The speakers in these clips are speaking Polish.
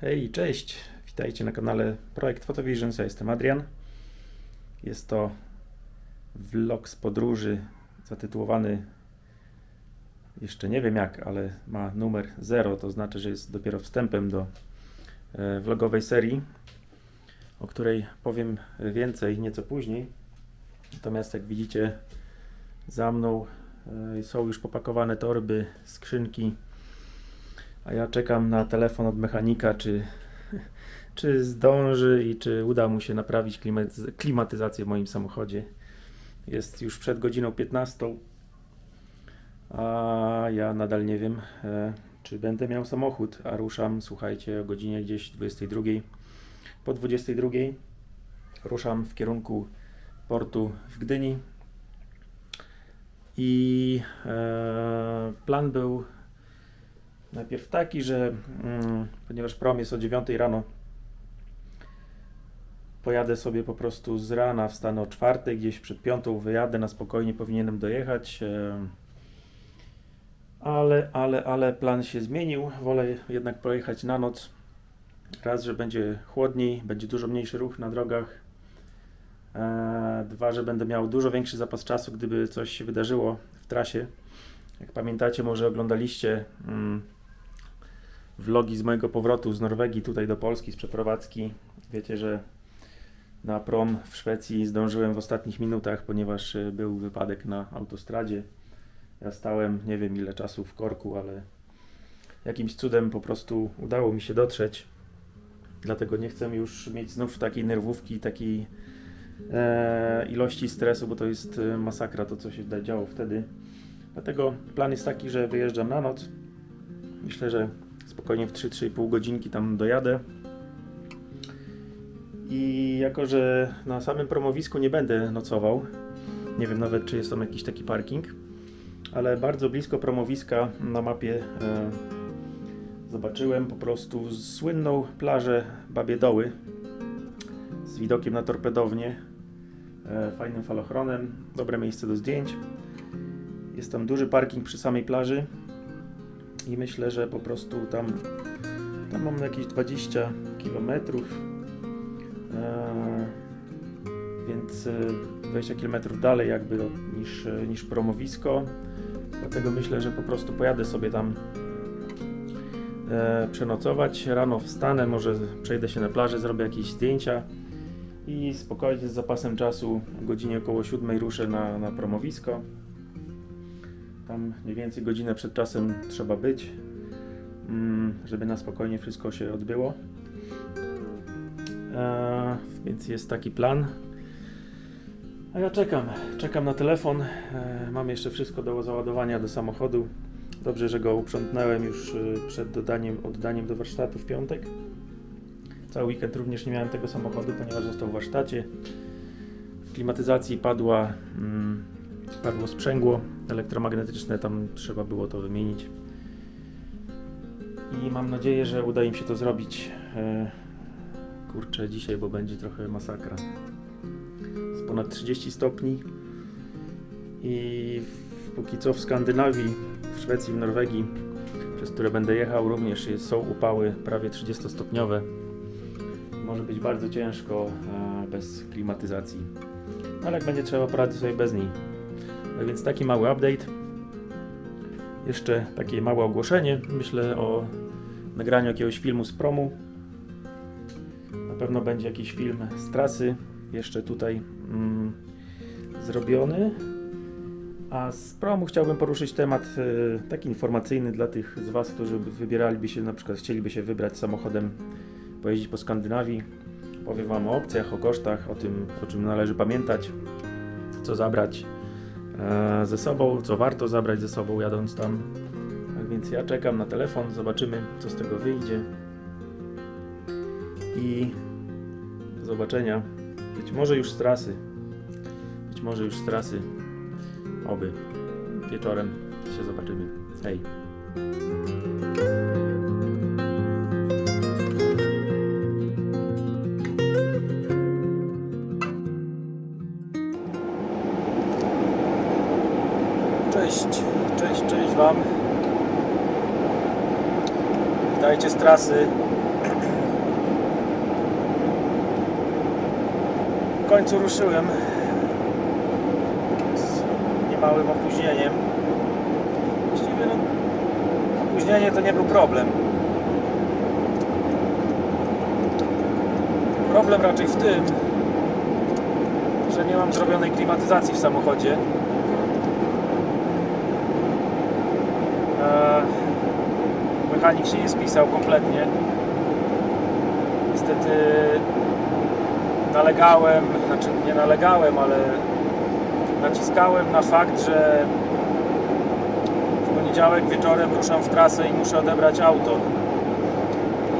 Hej, cześć! Witajcie na kanale Projekt Photovisions. Ja jestem Adrian. Jest to vlog z podróży zatytułowany jeszcze nie wiem jak, ale ma numer 0, to znaczy, że jest dopiero wstępem do e, vlogowej serii, o której powiem więcej nieco później. Natomiast jak widzicie za mną e, są już popakowane torby, skrzynki, a ja czekam na telefon od mechanika, czy, czy zdąży i czy uda mu się naprawić klimatyz- klimatyzację w moim samochodzie. Jest już przed godziną 15, a ja nadal nie wiem, e, czy będę miał samochód, a ruszam, słuchajcie, o godzinie gdzieś 22. Po 22 ruszam w kierunku portu w Gdyni. I e, plan był Najpierw taki, że mm, ponieważ prom jest o 9 rano, pojadę sobie po prostu z rana, wstanę o 4, gdzieś przed 5 wyjadę, na spokojnie powinienem dojechać. Ale, ale, ale plan się zmienił. Wolę jednak pojechać na noc. Raz, że będzie chłodniej, będzie dużo mniejszy ruch na drogach. E, Dwa, że będę miał dużo większy zapas czasu, gdyby coś się wydarzyło w trasie. Jak pamiętacie, może oglądaliście mm, vlogi z mojego powrotu z Norwegii tutaj do Polski z przeprowadzki. Wiecie, że na prom w Szwecji zdążyłem w ostatnich minutach, ponieważ y, był wypadek na autostradzie. Ja stałem nie wiem ile czasu w korku, ale jakimś cudem po prostu udało mi się dotrzeć. Dlatego nie chcę już mieć znów takiej nerwówki, takiej e, ilości stresu, bo to jest e, masakra to, co się działo wtedy. Dlatego plan jest taki, że wyjeżdżam na noc. Myślę, że spokojnie w 3-3,5 godzinki tam dojadę. I jako, że na samym promowisku nie będę nocował, nie wiem nawet, czy jest tam jakiś taki parking, ale bardzo blisko promowiska na mapie e, zobaczyłem po prostu słynną plażę Babie Doły z widokiem na torpedownię, e, fajnym falochronem, dobre miejsce do zdjęć. Jest tam duży parking przy samej plaży i myślę, że po prostu tam, tam mam jakieś 20 km, e, więc e, 20 km dalej jakby niż, e, niż promowisko. Dlatego myślę, że po prostu pojadę sobie tam e, przenocować. Rano wstanę, może przejdę się na plażę, zrobię jakieś zdjęcia i spokojnie z zapasem czasu o godzinie około 7 ruszę na, na promowisko. Tam mniej więcej godzinę przed czasem trzeba być, mm, żeby na spokojnie wszystko się odbyło. E, więc jest taki plan. A ja czekam, czekam na telefon. E, mam jeszcze wszystko do załadowania do samochodu. Dobrze, że go uprzątnąłem już e, przed dodaniem, oddaniem do warsztatu w piątek. Cały weekend również nie miałem tego samochodu, ponieważ został w warsztacie. W klimatyzacji padła, mm, padło sprzęgło elektromagnetyczne, tam trzeba było to wymienić. I mam nadzieję, że uda im się to zrobić. E, kurczę, dzisiaj, bo będzie trochę masakra. Jest ponad 30 stopni i póki co w Skandynawii, w Szwecji, w Norwegii, przez które będę jechał, również są upały prawie 30-stopniowe. Może być bardzo ciężko e, bez klimatyzacji. Ale jak będzie trzeba, poradzę sobie bez niej. Tak więc taki mały update. Jeszcze takie małe ogłoszenie. Myślę o nagraniu jakiegoś filmu z promu. Na pewno będzie jakiś film z trasy jeszcze tutaj mm, zrobiony. A z promu chciałbym poruszyć temat e, taki informacyjny dla tych z Was, którzy wybieraliby się, na przykład chcieliby się wybrać samochodem, pojeździć po Skandynawii. Powiem Wam o opcjach, o kosztach, o tym, o czym należy pamiętać, co zabrać ze sobą, co warto zabrać ze sobą jadąc tam. Tak więc ja czekam na telefon, zobaczymy co z tego wyjdzie. I do zobaczenia. Być może już z trasy. Być może już z trasy. Oby. Wieczorem się zobaczymy. Hej. Wam. Witajcie z trasy. W końcu ruszyłem z niemałym opóźnieniem. Właściwie no, opóźnienie to nie był problem. Problem raczej w tym, że nie mam zrobionej klimatyzacji w samochodzie. Mechanik się nie spisał kompletnie. Niestety nalegałem, znaczy nie nalegałem, ale naciskałem na fakt, że w poniedziałek wieczorem ruszam w trasę i muszę odebrać auto.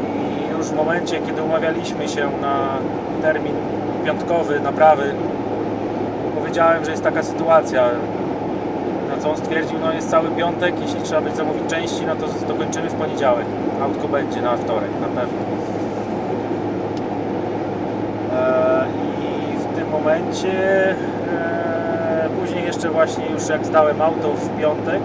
I już w momencie, kiedy umawialiśmy się na termin piątkowy naprawy, powiedziałem, że jest taka sytuacja. Co on stwierdził, no jest cały piątek, jeśli trzeba będzie zamówić części, no to dokończymy w poniedziałek. Autko będzie na wtorek, na pewno. E, I w tym momencie, e, później jeszcze właśnie już jak zdałem auto w piątek,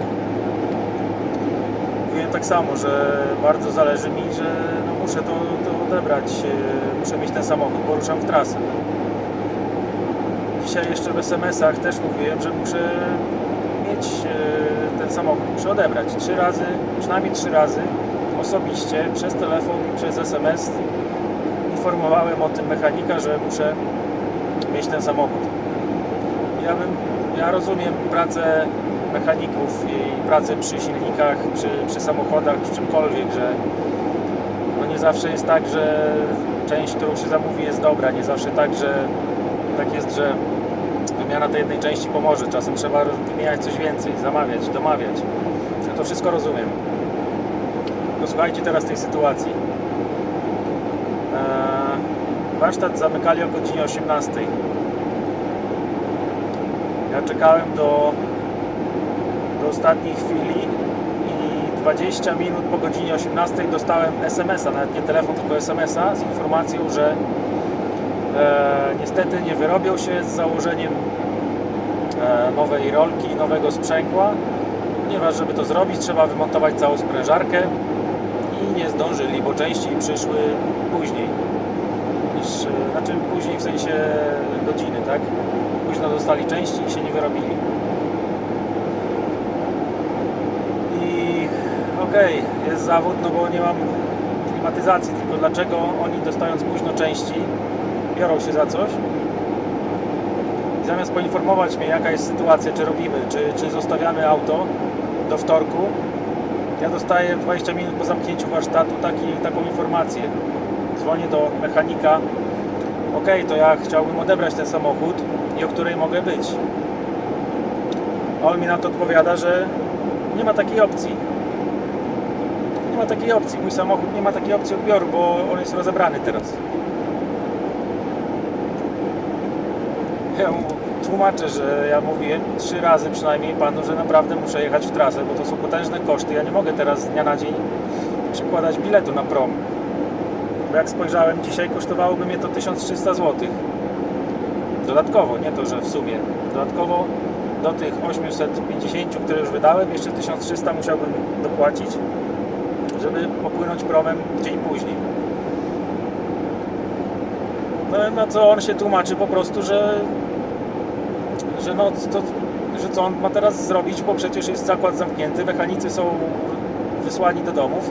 mówiłem tak samo, że bardzo zależy mi, że no muszę to, to odebrać, e, muszę mieć ten samochód, bo ruszam w trasę. Dzisiaj jeszcze w SMS-ach też mówiłem, że muszę mieć e, ten samochód, muszę odebrać trzy razy, przynajmniej trzy razy osobiście przez telefon i przez SMS informowałem o tym mechanika, że muszę mieć ten samochód. Ja bym, ja rozumiem pracę mechaników i pracę przy silnikach, przy, przy samochodach, przy czymkolwiek, że no nie zawsze jest tak, że część, którą się zamówi jest dobra, nie zawsze tak, że tak jest, że wymiana tej jednej części pomoże. Czasem trzeba wymieniać coś więcej, zamawiać, domawiać. Ja to wszystko rozumiem. Tylko słuchajcie teraz tej sytuacji. Eee, Warsztat zamykali o godzinie 18. Ja czekałem do, do ostatniej chwili i 20 minut po godzinie 18 dostałem SMS-a, nawet nie telefon, tylko SMS-a z informacją, że e, niestety nie wyrobią się z założeniem nowej rolki, nowego sprzęgła, ponieważ żeby to zrobić trzeba wymontować całą sprężarkę i nie zdążyli, bo części przyszły później niż, e, znaczy później w sensie godziny, tak? Późno dostali części i się nie wyrobili. I okej, jest zawód, no bo nie mam klimatyzacji, tylko dlaczego oni dostając późno części biorą się za coś zamiast poinformować mnie jaka jest sytuacja, czy robimy, czy, czy zostawiamy auto do wtorku, ja dostaję 20 minut po zamknięciu warsztatu taki, taką informację. Dzwonię do mechanika. Ok, to ja chciałbym odebrać ten samochód i o której mogę być. A on mi na to odpowiada, że nie ma takiej opcji. Nie ma takiej opcji. Mój samochód nie ma takiej opcji odbioru, bo on jest rozebrany teraz. Ja mu tłumaczę, że ja mówiłem trzy razy przynajmniej panu, że naprawdę muszę jechać w trasę, bo to są potężne koszty. Ja nie mogę teraz z dnia na dzień przykładać biletu na prom. Bo jak spojrzałem dzisiaj, kosztowałoby mnie to 1300 zł. Dodatkowo, nie to, że w sumie. Dodatkowo do tych 850, które już wydałem, jeszcze 1300 musiałbym dopłacić, żeby popłynąć promem dzień później. No na co on się tłumaczy po prostu, że że no to, że co on ma teraz zrobić, bo przecież jest zakład zamknięty, mechanicy są wysłani do domów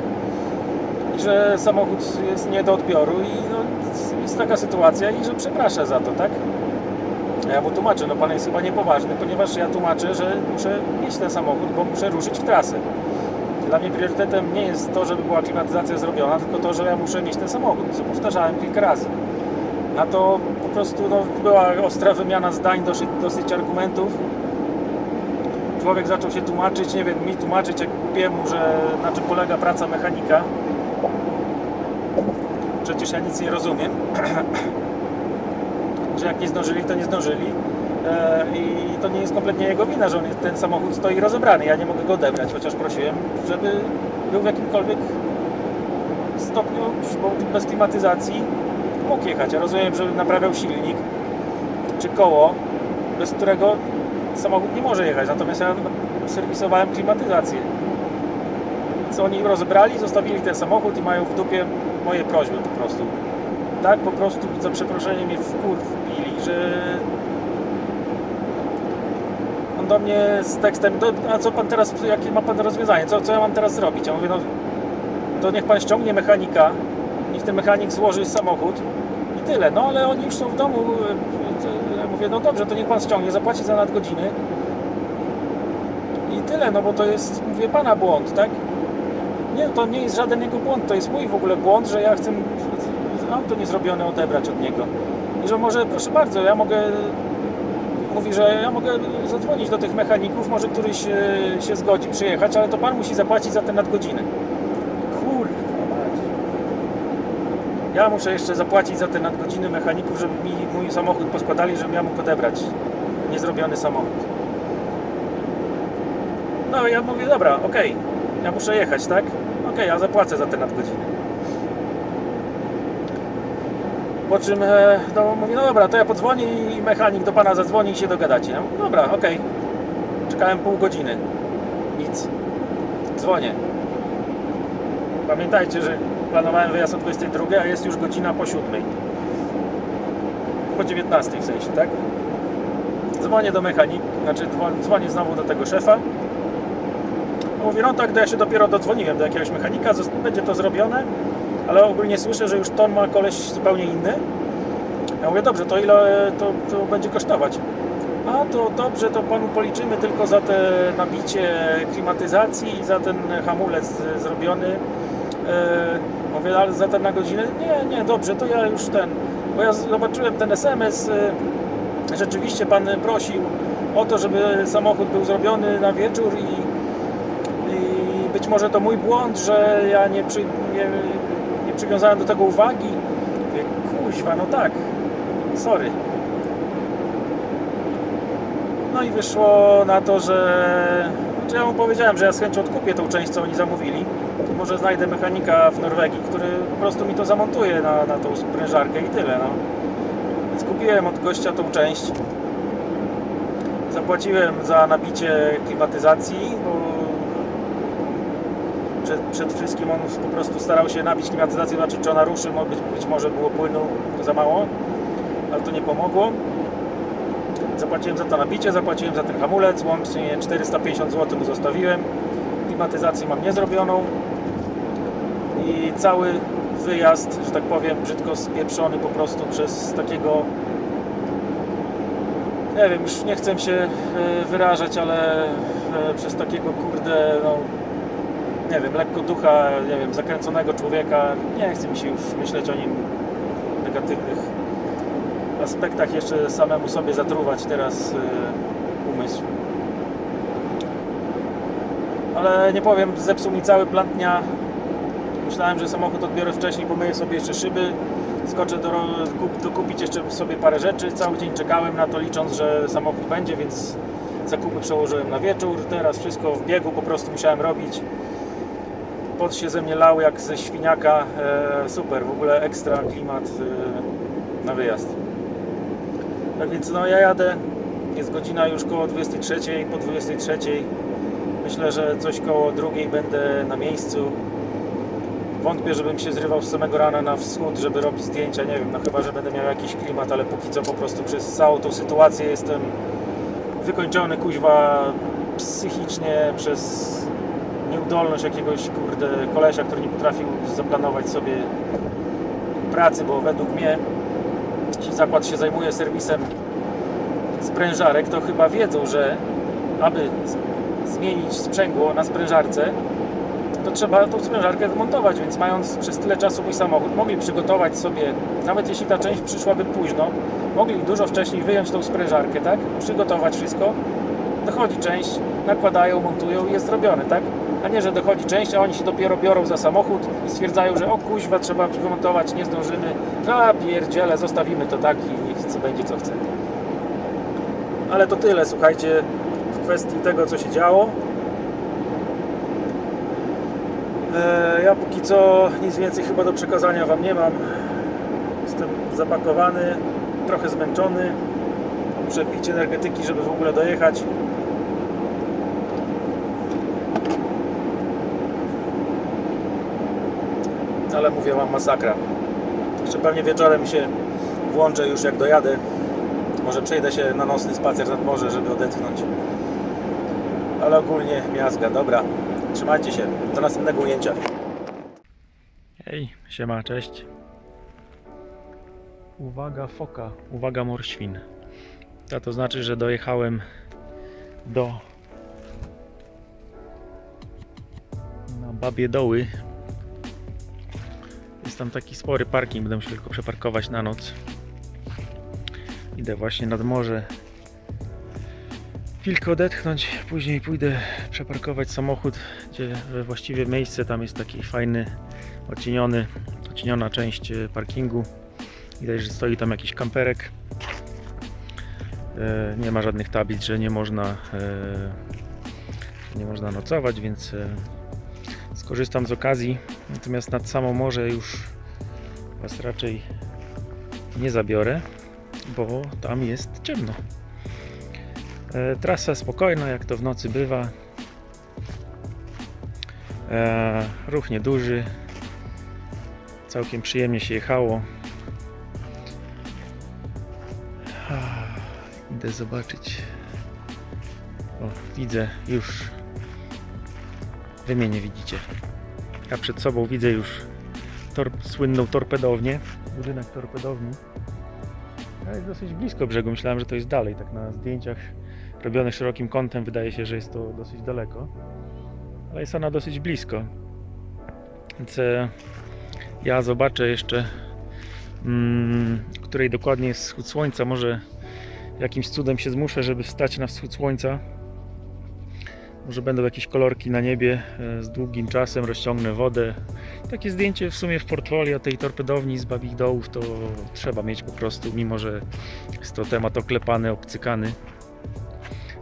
i że samochód jest nie do odbioru i no, jest taka sytuacja i że przeprasza za to, tak? A ja mu tłumaczę, no pan jest chyba niepoważny, ponieważ ja tłumaczę, że muszę mieć ten samochód, bo muszę ruszyć w trasę. Dla mnie priorytetem nie jest to, żeby była klimatyzacja zrobiona, tylko to, że ja muszę mieć ten samochód, co powtarzałem kilka razy. Na to po prostu no, była ostra wymiana zdań, dosyć, dosyć argumentów. Człowiek zaczął się tłumaczyć, nie wiem, mi tłumaczyć jak głupiemu, że na czym polega praca mechanika. Przecież ja nic nie rozumiem. że jak nie zdążyli, to nie zdążyli. E, I to nie jest kompletnie jego wina, że on jest, ten samochód stoi rozebrany. Ja nie mogę go odebrać, chociaż prosiłem, żeby był w jakimkolwiek stopniu bez klimatyzacji mógł jechać. Ja rozumiem, żeby naprawiał silnik czy koło, bez którego samochód nie może jechać. Natomiast ja serwisowałem klimatyzację. Co oni rozebrali, zostawili ten samochód i mają w dupie moje prośby po prostu. tak po prostu za przeproszeniem mnie wkurwili, że on do mnie z tekstem, a co pan teraz, jakie ma pan rozwiązanie, co, co ja mam teraz zrobić? Ja mówię, no to niech pan ściągnie mechanika, niech ten mechanik złoży samochód i tyle. No ale oni już są w domu. e, to Ja mówię, no dobrze, to niech pan ściągnie, zapłaci za nadgodziny. I tyle, no bo to jest, mówię, pana błąd, tak? Nie, to nie jest żaden jego błąd, to jest mój w ogóle błąd, że ja chcę auto niezrobione odebrać od niego. I że może, proszę bardzo, ja mogę, mówi, że ja mogę zadzwonić do tych mechaników, może któryś e, się zgodzi przyjechać, ale to pan musi zapłacić za te nadgodziny. Ja muszę jeszcze zapłacić za te nadgodziny mechaników, żeby mi mój samochód poskładali, żebym ja mógł odebrać niezrobiony samochód. No ja mówię, dobra, okej, ja muszę jechać, tak? Okej, ja zapłacę za te nadgodziny. Po czym e, no, mówi, no dobra, to ja podzwonię i mechanik do pana zadzwoni i się dogadacie. Ja mówię, dobra, okej. Czekałem pół godziny. Nic. Dzwonię. Pamiętajcie, że planowałem wyjazd o 22, a jest już godzina po 7. Po 19 w sensie, tak? Dzwonię do mechanika, znaczy dzwo- dzwonię znowu do tego szefa. Mówi, no tak, to ja się dopiero dodzwoniłem do jakiegoś mechanika, będzie to zrobione, ale ogólnie słyszę, że już ton ma koleś zupełnie inny. Ja mówię, dobrze, to ile to, to będzie kosztować? A to dobrze, to panu policzymy tylko za te nabicie klimatyzacji i za ten hamulec e, zrobiony. Mówię, ale za ten na godzinę? Nie, nie, dobrze, to ja już ten, bo ja zobaczyłem ten SMS, e, rzeczywiście pan prosił o to, żeby samochód był zrobiony na wieczór i, i być może to mój błąd, że ja nie, przy, nie, nie przywiązałem do tego uwagi. Mówię, kuźwa, no tak, sorry. No i wyszło na to, że znaczy ja mu powiedziałem, że ja z chęcią odkupię tą część, co oni zamówili. To może znajdę mechanika w Norwegii, który po prostu mi to zamontuje na, na tą sprężarkę i tyle. No. Więc kupiłem od gościa tą część. Zapłaciłem za nabicie klimatyzacji, bo przed, przed wszystkim on po prostu starał się nabić klimatyzację, zobaczyć czy ona ruszy, być, być może było płynu za mało, ale to nie pomogło. Zapłaciłem za to nabicie, zapłaciłem za ten hamulec, łącznie 450 zł mu zostawiłem. Klimatyzację mam niezrobioną i cały wyjazd, że tak powiem, brzydko spieprzony po prostu przez takiego nie wiem, już nie chcę się e, wyrażać, ale e, przez takiego kurde, no nie wiem, lekko ducha, nie wiem, zakręconego człowieka, nie chce mi się już myśleć o nim negatywnych aspektach, jeszcze samemu sobie zatruwać teraz e, umysł. Ale nie powiem, zepsuł mi cały plan dnia. Myślałem, że samochód odbiorę wcześniej, pomyję sobie jeszcze szyby, skoczę do, kup, jeszcze sobie parę rzeczy. Cały dzień czekałem na to, licząc, że samochód będzie, więc zakupy przełożyłem na wieczór. Teraz wszystko w biegu po prostu musiałem robić. Pot się ze mnie lał jak ze świniaka. E, super, w ogóle ekstra klimat e, na wyjazd. Tak więc no ja jadę. Jest godzina już koło 23, po 23. Myślę, że coś koło drugiej będę na miejscu. Wątpię, żebym się zrywał z samego rana na wschód, żeby robić zdjęcia. Nie wiem, no chyba, że będę miał jakiś klimat, ale póki co po prostu przez całą tą sytuację jestem wykończony kuźwa psychicznie przez nieudolność jakiegoś kurde kolesia, który nie potrafił zaplanować sobie pracy, bo według mnie zakład się zajmuje serwisem sprężarek, to chyba wiedzą, że aby zmienić sprzęgło na sprężarce, to trzeba tą sprężarkę wymontować, więc mając przez tyle czasu mój samochód, mogli przygotować sobie, nawet jeśli ta część przyszłaby późno, mogli dużo wcześniej wyjąć tą sprężarkę, tak? Przygotować wszystko, dochodzi część, nakładają, montują i jest zrobione, tak? A nie, że dochodzi część, a oni się dopiero biorą za samochód i stwierdzają, że o kuźwa, trzeba wymontować, nie zdążymy. A pierdziele, zostawimy to tak i niech będzie co chce. Ale to tyle, słuchajcie, w kwestii tego, co się działo. E, Ja póki co nic więcej chyba do przekazania Wam nie mam. Jestem zapakowany, trochę zmęczony. Muszę pić energetyki, żeby w ogóle dojechać. Ale mówię Wam masakra. Jeszcze pewnie wieczorem się włączę już jak dojadę. Może przejdę się na nocny spacer nad morze, żeby odetchnąć. Ale ogólnie miazga, dobra. Trzymajcie się. Do następnego ujęcia. Hej, siema, cześć. Uwaga foka, uwaga morświn. A to znaczy, że dojechałem do na Babie Doły. Tam taki spory parking, będę musiał tylko przeparkować na noc. Idę właśnie nad morze. Chwilkę odetchnąć, później pójdę przeparkować samochód, gdzie we właściwie miejsce tam jest taki fajny, odcieniony, odcieniona część e, parkingu. Widać, że stoi tam jakiś kamperek. E, Nie ma żadnych tablic, że nie można, e, nie można nocować, więc skorzystam z okazji. Natomiast nad samo morze już Was raczej nie zabiorę, bo tam jest ciemno. E, Trasa spokojna, jak to w nocy bywa. E, Ruch nieduży. Całkiem przyjemnie się jechało. Ah, Idę zobaczyć. O, widzę już. Wy mnie nie widzicie. Ja przed sobą widzę już tor słynną torpedownię. Budynek torpedowni. Ale jest dosyć blisko brzegu. Myślałem, że to jest dalej. Tak na zdjęciach robionych szerokim kątem wydaje się, że jest to dosyć daleko. Ale jest ona dosyć blisko. Więc e, ja zobaczę jeszcze, mm, której dokładnie jest wschód słońca. Może jakimś cudem się zmuszę, żeby wstać na wschód słońca. Może będą jakieś kolorki na niebie e, z długim czasem, rozciągnę wodę. Takie zdjęcie w sumie w portfolio tej torpedowni z Babich Dołów to trzeba mieć po prostu, mimo że jest to temat oklepany, obcykany.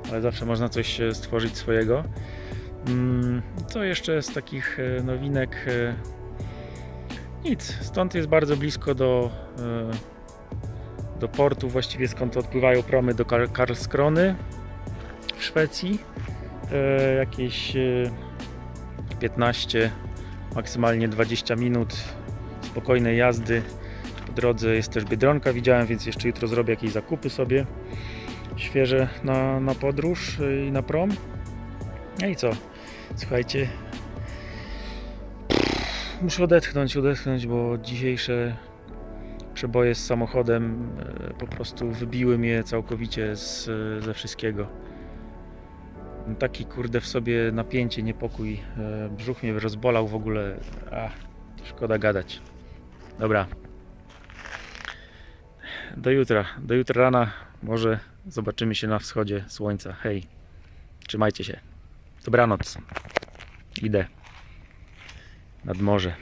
Ale zawsze można coś e, stworzyć swojego. Mm, Co jeszcze z takich e, nowinek? Nic. Stąd jest bardzo blisko do, do portu, właściwie skąd odpływają promy do Kar- Karlskrony w Szwecji. E, Jakieś e, 15, maksymalnie 20 minut spokojnej jazdy. Po drodze jest też Biedronka, widziałem, więc jeszcze jutro zrobię jakieś zakupy sobie świeże na, na podróż e, i na prom. No i co? Słuchajcie, muszę odetchnąć, odetchnąć, bo dzisiejsze przeboje z samochodem e, po prostu wybiły mnie całkowicie z, ze wszystkiego. Taki kurde w sobie napięcie, niepokój, e, brzuch mnie rozbolał w ogóle. Ach, szkoda gadać. Dobra. Do jutra, do jutra rana może zobaczymy się na wschodzie słońca. Hej, trzymajcie się. Dobranoc. Idę nad morze.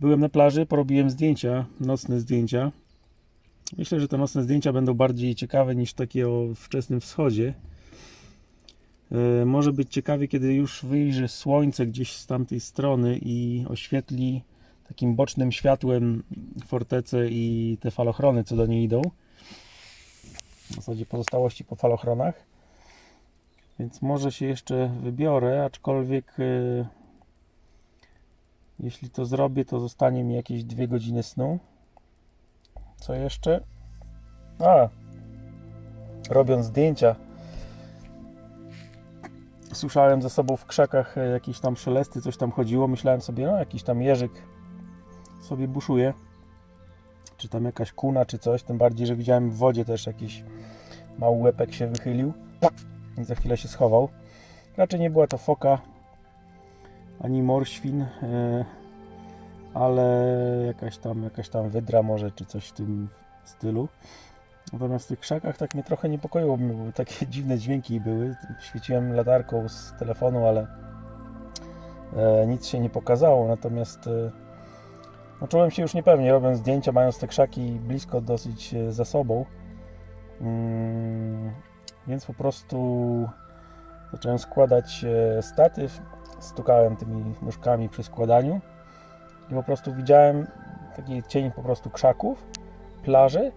Byłem na plaży, porobiłem zdjęcia, nocne zdjęcia. Myślę, że te nocne zdjęcia będą bardziej ciekawe niż takie o wczesnym wschodzie. E, Może być ciekawie, kiedy już wyjrzy słońce gdzieś z tamtej strony i oświetli takim bocznym światłem fortecę i te falochrony, co do niej idą. W zasadzie pozostałości po falochronach. Więc może się jeszcze wybiorę, aczkolwiek e, jeśli to zrobię, to zostanie mi jakieś dwie godziny snu. Co jeszcze? A, robiąc zdjęcia, słyszałem ze sobą w krzakach e, jakieś tam szelesty, coś tam chodziło. Myślałem sobie, no jakiś tam jeżyk sobie buszuje, czy tam jakaś kuna, czy coś. Tym bardziej, że widziałem w wodzie też jakiś mały łepek się wychylił i za chwilę się schował. Raczej nie była to foka ani morświn, e, ale jakaś tam, jakaś tam wydra może, czy coś w tym stylu. Natomiast w tych krzakach tak mnie trochę niepokoiło, bo takie dziwne dźwięki były. Świeciłem latarką z telefonu, ale e, nic się nie pokazało. Natomiast e, no, czułem się już niepewnie, robiąc zdjęcia, mając te krzaki blisko dosyć e, za sobą. Mm, więc po prostu zacząłem składać e, statyw. Stukałem tymi nóżkami przy składaniu i po prostu widziałem taki cień po prostu krzaków, plaży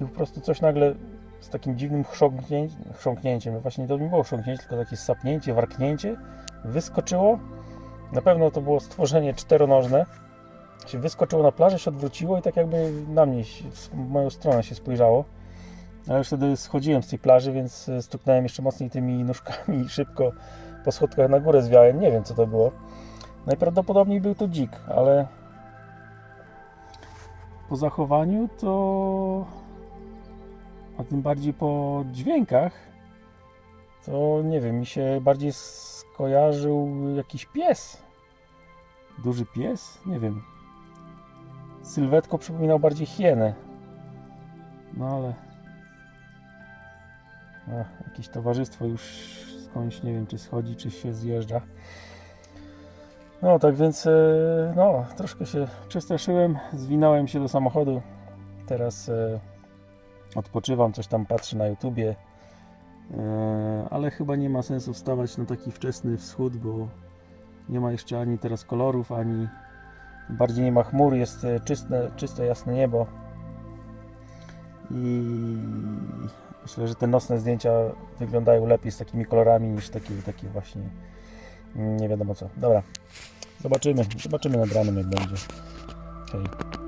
i po prostu coś nagle z takim dziwnym chrząknię, chrząknięciem, właśnie to nie było chrząknięcie, tylko takie sapnięcie, warknięcie, wyskoczyło. Na pewno to było stworzenie czteronożne, się wyskoczyło na plażę, się odwróciło i tak jakby na mnie, w moją stronę się spojrzało. Ale już wtedy schodziłem z tej plaży, więc e, stuknąłem jeszcze mocniej tymi nóżkami i szybko po schodkach na górę zwiałem. Nie wiem co to było. Najprawdopodobniej był to dzik, ale po zachowaniu to a tym bardziej po dźwiękach to nie wiem, mi się bardziej skojarzył jakiś pies. Duży pies? Nie wiem. Sylwetko przypominał bardziej hienę. No ale. Ach, jakieś towarzystwo już skądś nie wiem, czy schodzi, czy się zjeżdża. No, tak więc, e, no, troszkę się przestraszyłem, zwinąłem się do samochodu. Teraz e, odpoczywam, coś tam patrzę na YouTubie. E, ale chyba nie ma sensu wstawać na taki wczesny wschód, bo nie ma jeszcze ani teraz kolorów, ani bardziej nie ma chmur, jest czyste, czyste jasne niebo. I myślę, że te nocne zdjęcia wyglądają lepiej z takimi kolorami niż takie, takie właśnie nie wiadomo co. Dobra, zobaczymy, zobaczymy nad ranem jak będzie. Hej.